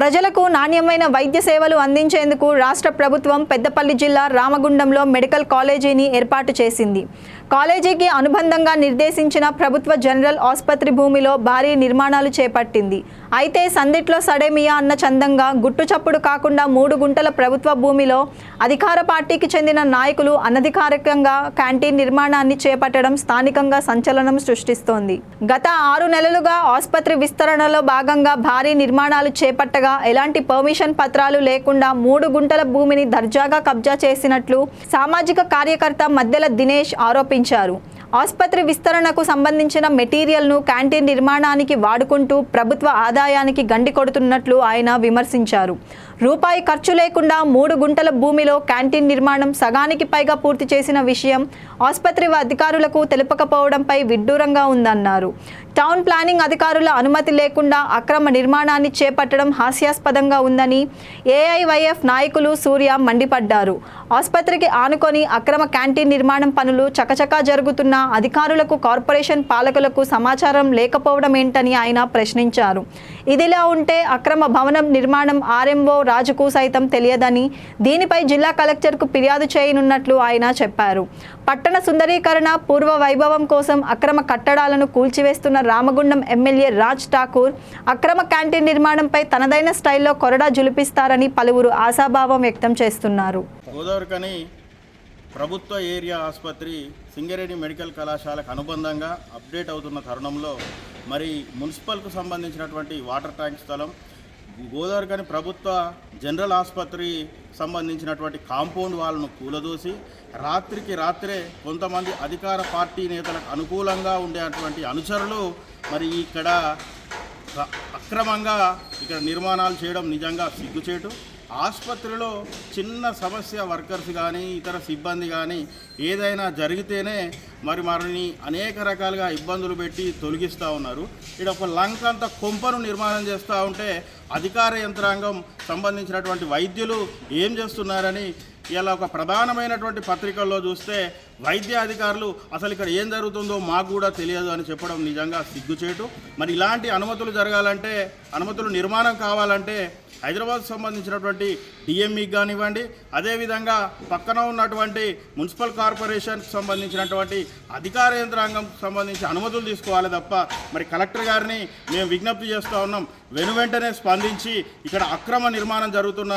ప్రజలకు నాణ్యమైన వైద్య సేవలు అందించేందుకు రాష్ట్ర ప్రభుత్వం పెద్దపల్లి జిల్లా రామగుండంలో మెడికల్ కాలేజీని ఏర్పాటు చేసింది. కాలేజీకి అనుబంధంగా నిర్దేశించిన ప్రభుత్వ జనరల్ ఆసుపత్రి భూమిలో భారీ నిర్మాణాలు చేపట్టింది. అయితే సందిట్లో సడేమియా అన్న చందంగా గుట్టు చప్పుడు కాకుండా మూడు గుంటల ప్రభుత్వ భూమిలో అధికార పార్టీకి చెందిన నాయకులు అనధికారికంగా క్యాంటీన్ నిర్మాణాన్ని చేపట్టడం స్థానికంగా సంచలనం సృష్టిస్తోంది. గత ఆరు నెలలుగా ఆసుపత్రి విస్తరణలో భాగంగా భారీ నిర్మాణాలు చేపట్టగా ఎలాంటి పర్మిషన్ పత్రాలు లేకుండా మూడు గుంటల భూమిని దర్జాగా కబ్జా చేసినట్లు సామాజిక కార్యకర్త మద్దెల దినేష్ ఆరోపించారు. ఆసుపత్రి విస్తరణకు సంబంధించిన మెటీరియల్ను క్యాంటీన్ నిర్మాణానికి వాడుకుంటూ ప్రభుత్వ ఆదాయానికి గండి కొడుతున్నట్లు ఆయన విమర్శించారు. రూపాయి ఖర్చు లేకుండా మూడు గుంటల భూమిలో క్యాంటీన్ నిర్మాణం సగానికి పైగా పూర్తి చేసిన విషయం ఆసుపత్రి అధికారులకు తెలుపకపోవడంపై విడ్డూరంగా ఉందన్నారు. టౌన్ ప్లానింగ్ అధికారుల అనుమతి లేకుండా అక్రమ నిర్మాణాన్ని చేపట్టడం హాస్యాస్పదంగా ఉందని ఏఐవైఎఫ్ నాయకులు సూర్య మండిపడ్డారు. ఆసుపత్రికి ఆనుకొని అక్రమ క్యాంటీన్ నిర్మాణం పనులు చకచకా జరుగుతున్న అధికారులకు కార్పొరేషన్ పాలకులకు సమాచారం లేకపోవడం ఏంటని ఆయన ప్రశ్నించారు. ఇదిలా ఉంటే అక్రమ భవనం నిర్మాణం ఆర్ఎంఓ రాజుకు సైతం తెలియదని దీనిపై జిల్లా కలెక్టర్కు ఫిర్యాదు చేయనున్నట్లు ఆయన చెప్పారు. పట్టణ సుందరీకరణ పూర్వ వైభవం కోసం అక్రమ కట్టడాలను కూల్చివేస్తున్న రామగుండం ఎమ్మెల్యే రాజ్ ఠాకూర్ అక్రమ క్యాంటీన్ నిర్మాణంపై తనదైన స్టైల్లో కొరడా జులిపిస్తారని పలువురు ఆశాభావం వ్యక్తం చేస్తున్నారు. గోదావరికని ప్రభుత్వ ఏరియా ఆసుపత్రి సింగరేణి మెడికల్ కళాశాలకు అనుబంధంగా అప్డేట్ అవుతున్న తరుణంలో మరి మున్సిపల్కు సంబంధించినటువంటి వాటర్ ట్యాంక్ స్థలం గోదావరి కానీ ప్రభుత్వ జనరల్ ఆసుపత్రి సంబంధించినటువంటి కాంపౌండ్ వాళ్ళను కూలదోసి రాత్రికి రాత్రే కొంతమంది అధికార పార్టీ నేతలకు అనుకూలంగా ఉండేటువంటి అనుచరులు మరి ఇక్కడ అక్రమంగా ఇక్కడ నిర్మాణాలు చేయడం నిజంగా సిగ్గుచేటు. ఆసుపత్రిలో చిన్న సమస్య వర్కర్స్ కానీ ఇతర సిబ్బంది కానీ ఏదైనా జరిగితేనే మరి మరిని అనేక రకాలుగా ఇబ్బందులు పెట్టి తొలగిస్తూ ఉన్నారు. ఇక్కడ ఒక లంక్ అంత కొంపను నిర్మాణం చేస్తూ ఉంటే అధికార యంత్రాంగం సంబంధించినటువంటి వైద్యులు ఏం చేస్తున్నారని ఇలా ఒక ప్రధానమైనటువంటి పత్రికల్లో చూస్తే వైద్య అధికారులు అసలు ఇక్కడ ఏం జరుగుతుందో మాకు కూడా తెలియదు అని చెప్పడం నిజంగా సిగ్గుచేటు. మరి ఇలాంటి అనుమతులు జరగాలంటే అనుమతులు నిర్మాణం కావాలంటే హైదరాబాద్ సంబంధించినటువంటి డిఎంఈకి కానివ్వండి అదేవిధంగా పక్కన ఉన్నటువంటి మున్సిపల్ కార్పొరేషన్కి సంబంధించినటువంటి అధికార యంత్రాంగం సంబంధించి అనుమతులు తీసుకోవాలి తప్ప మరి కలెక్టర్ గారిని మేము విజ్ఞప్తి చేస్తూ ఉన్నాం. వెను వెంటనే స్పందించి ఇక్కడ అక్రమ నిర్మాణం జరుగుతున్న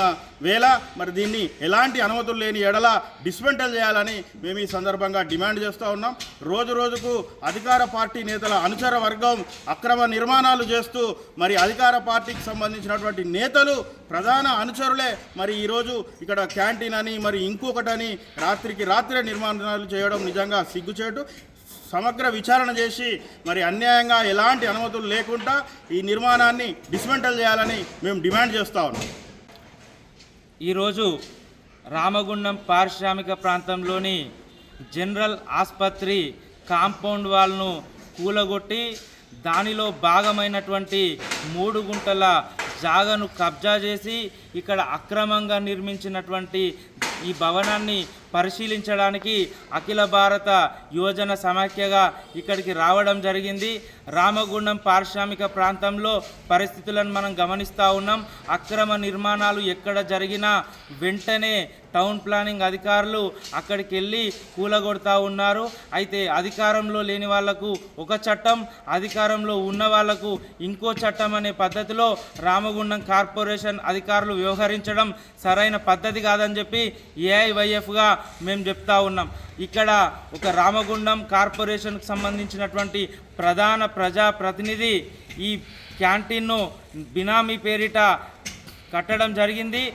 వేళ మరి దీన్ని ఎలాంటి అనుమతులు లేని ఎడల డిస్మెంటల్ చేయాలని మేము ఈ సందర్భంగా సందర్భంగా డిమాండ్ చేస్తూ ఉన్నాం. రోజు రోజుకు అధికార పార్టీ నేతల అనుచర వర్గం అక్రమ నిర్మాణాలు చేస్తూ మరి అధికార పార్టీకి సంబంధించినటువంటి నేతలు ప్రధాన అనుచరులే. మరి ఈరోజు ఇక్కడ క్యాంటీన్ అని మరి ఇంకొకటని రాత్రికి రాత్రే నిర్మాణాలు చేయడం నిజంగా సిగ్గుచేటు. సమగ్ర విచారణ చేసి మరి అన్యాయంగా ఎలాంటి అనుమతులు లేకుండా ఈ నిర్మాణాన్ని డిస్మెంటల్ చేయాలని మేము డిమాండ్ చేస్తా ఉన్నాం. ఈరోజు రామగుండం పారిశ్రామిక ప్రాంతంలోని జనరల్ ఆసుపత్రి కాంపౌండ్ వాల్ను కూలగొట్టి దానిలో భాగమైనటువంటి మూడు గుంటల జాగను కబ్జా చేసి ఇక్కడ అక్రమంగా నిర్మించినటువంటి ఈ భవనాన్ని పరిశీలించడానికి అఖిల భారత యువజన సమాఖ్యగా ఇక్కడికి రావడం జరిగింది. రామగుండం పారిశ్రామిక ప్రాంతంలో పరిస్థితులను మనం గమనిస్తూ ఉన్నాం. అక్రమ నిర్మాణాలు ఎక్కడ జరిగినా వెంటనే టౌన్ ప్లానింగ్ అధికారులు అక్కడికి వెళ్ళి కూలగొడతా ఉన్నారు. అయితే అధికారంలో లేని వాళ్ళకు ఒక చట్టం అధికారంలో ఉన్న వాళ్ళకు ఇంకో చట్టం అనే పద్ధతిలో రామగుండం కార్పొరేషన్ అధికారులు వ్యవహరించడం సరైన పద్ధతి కాదని చెప్పి ఏఐవైఎఫ్గా మేము చెప్తా ఉన్నాం. ఇక్కడ ఒక రామగుండం కార్పొరేషన్కి సంబంధించినటువంటి ప్రధాన ప్రజా ప్రతినిధి ఈ క్యాంటీన్ను బినామీ పేరిట కట్టడం జరిగింది.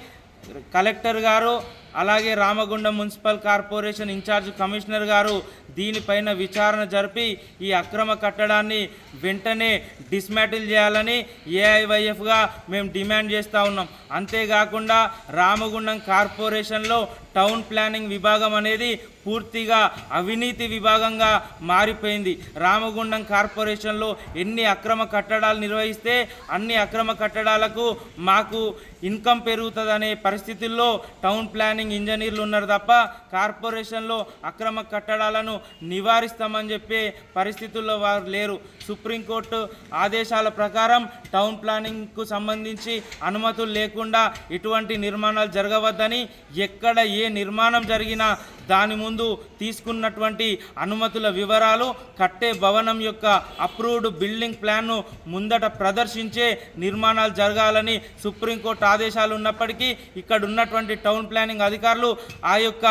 కలెక్టర్ గారు అలాగే Ramagundam municipal corporation incharge commissioner గారు దీనిపైన విచారణ జరిపి ఈ అక్రమ కట్టడాన్ని వెంటనే డిస్మాటిల్ చేయాలని ఏఐవైఎఫ్గా మేము డిమాండ్ చేస్తూ ఉన్నాం. అంతేకాకుండా రామగుండం కార్పొరేషన్లో టౌన్ ప్లానింగ్ విభాగం అనేది పూర్తిగా అవినీతి విభాగంగా మారిపోయింది. రామగుండం కార్పొరేషన్లో ఎన్ని అక్రమ కట్టడాలు నిర్వహిస్తే అన్ని అక్రమ కట్టడాలకు మాకు ఇన్కమ్ పెరుగుతుందనే పరిస్థితుల్లో టౌన్ ప్లానింగ్ ఇంజనీర్లు ఉన్నారు తప్ప కార్పొరేషన్లో అక్రమ కట్టడాలను నివారిస్తామని చెప్పే పరిస్థితుల్లో వారు లేరు. సుప్రీంకోర్టు ఆదేశాల ప్రకారం టౌన్ ప్లానింగ్కు సంబంధించి అనుమతులు లేకుండా ఇటువంటి నిర్మాణాలు జరగవద్దని ఎక్కడ ఏ నిర్మాణం జరిగినా దాని ముందు తీసుకున్నటువంటి అనుమతుల వివరాలు కట్టే భవనం యొక్క అప్రూవ్డ్ బిల్డింగ్ ప్లాన్ను ముందట ప్రదర్శించే నిర్మాణాలు జరగాలని సుప్రీంకోర్టు ఆదేశాలు ఉన్నప్పటికీ ఇక్కడ ఉన్నటువంటి టౌన్ ప్లానింగ్ అధికారులు ఆ యొక్క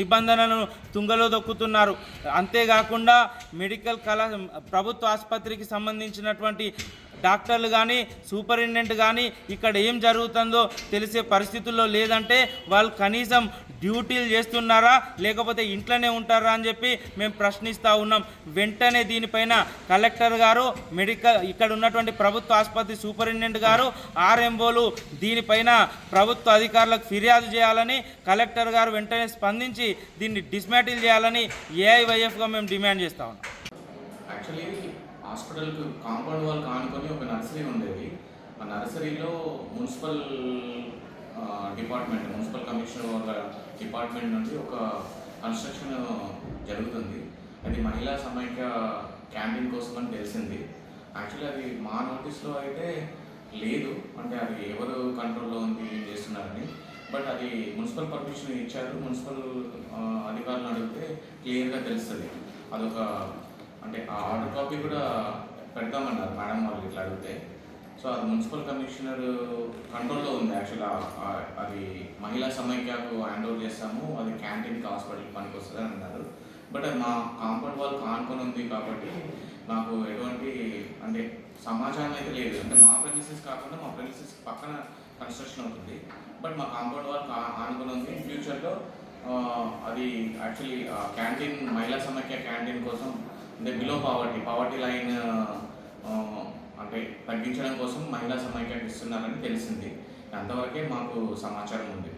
నిబంధనలను తుంగలో దొక్కుతున్నారు అంతేకాకుండా మెడికల్ కళా ప్రభుత్వ ఆసుపత్రికి సంబంధించినటువంటి డాక్టర్లు కానీ సూపరింటెండెంట్ కానీ ఇక్కడ ఏం జరుగుతుందో తెలిసే పరిస్థితుల్లో లేదంటే వాళ్ళు కనీసం డ్యూటీలు చేస్తున్నారా? లేకపోతే ఇంట్లోనే ఉంటారా అని చెప్పి మేము ప్రశ్నిస్తూ ఉన్నాం. వెంటనే దీనిపైన కలెక్టర్ గారు మెడికల్ ఇక్కడ ఉన్నటువంటి ప్రభుత్వ ఆసుపత్రి సూపరింటెండెంట్ గారు ఆర్ఎంఓలు దీనిపైన ప్రభుత్వ అధికారులకు ఫిర్యాదు చేయాలని కలెక్టర్ గారు వెంటనే స్పందించి దీన్ని డిస్మాటిల్ చేయాలని ఏఐవైఎఫ్గా మేము డిమాండ్ చేస్తా ఉన్నాం. యాక్చువల్లీ హాస్పిటల్కి కాంపౌండ్ వాళ్ళు కానుకొని ఒక నర్సరీ ఉండేది. ఆ నర్సరీలో మున్సిపల్ డిపార్ట్మెంట్ మున్సిపల్ కమిషనర్ వాళ్ళ డిపార్ట్మెంట్ నుండి ఒక కన్స్ట్రక్షన్ జరుగుతుంది. అది మహిళా సమైక్య క్యాంటీన్ కోసం అని తెలిసింది. యాక్చువల్లీ అది మా నోటీస్లో అయితే లేదు. అంటే అది ఎవరు కంట్రోల్లో ఉంది ఏం చేస్తున్నారని. బట్ అది మున్సిపల్ పర్మిషన్ ఇచ్చారు. మున్సిపల్ అధికారులు అధికారులను అడిగితే క్లియర్గా తెలుస్తుంది. అదొక అంటే ఆ ఆర్డర్ కాపీ కూడా పెడతామన్నారు మేడం వాళ్ళు ఇట్లా అడిగితే. సో అది మున్సిపల్ కమిషనర్ కంట్రోల్లో ఉంది. యాక్చువల్గా అది మహిళా సమైక్యకు హ్యాండ్ ఓవర్ చేస్తాము. అది క్యాంటీన్కి హాస్పిటల్కి పనికి వస్తుంది అని అన్నారు. బట్ అది మా కాంపౌండ్ వాళ్ళు కానుకొని ఉంది కాబట్టి నాకు ఎటువంటి అంటే సమాచారం అయితే లేదు. అంటే మా ప్రెమిసెస్ కాకుండా మా ప్రెమిసెస్ పక్కన కన్స్ట్రక్షన్ అవుతుంది. బట్ మా కాంపౌండ్ వాళ్ళు ఆనుకొని ఉంది. ఫ్యూచర్లో అది యాక్చువల్లీ క్యాంటీన్ మహిళా సమైక్య క్యాంటీన్ కోసం అంటే బిలో పావర్టీ పావర్టీ లైన్ అంటే తగ్గించడం కోసం మహిళా సమైక్యకి ఇస్తున్నారని తెలిసింది. అంతవరకే మాకు సమాచారం ఉంది.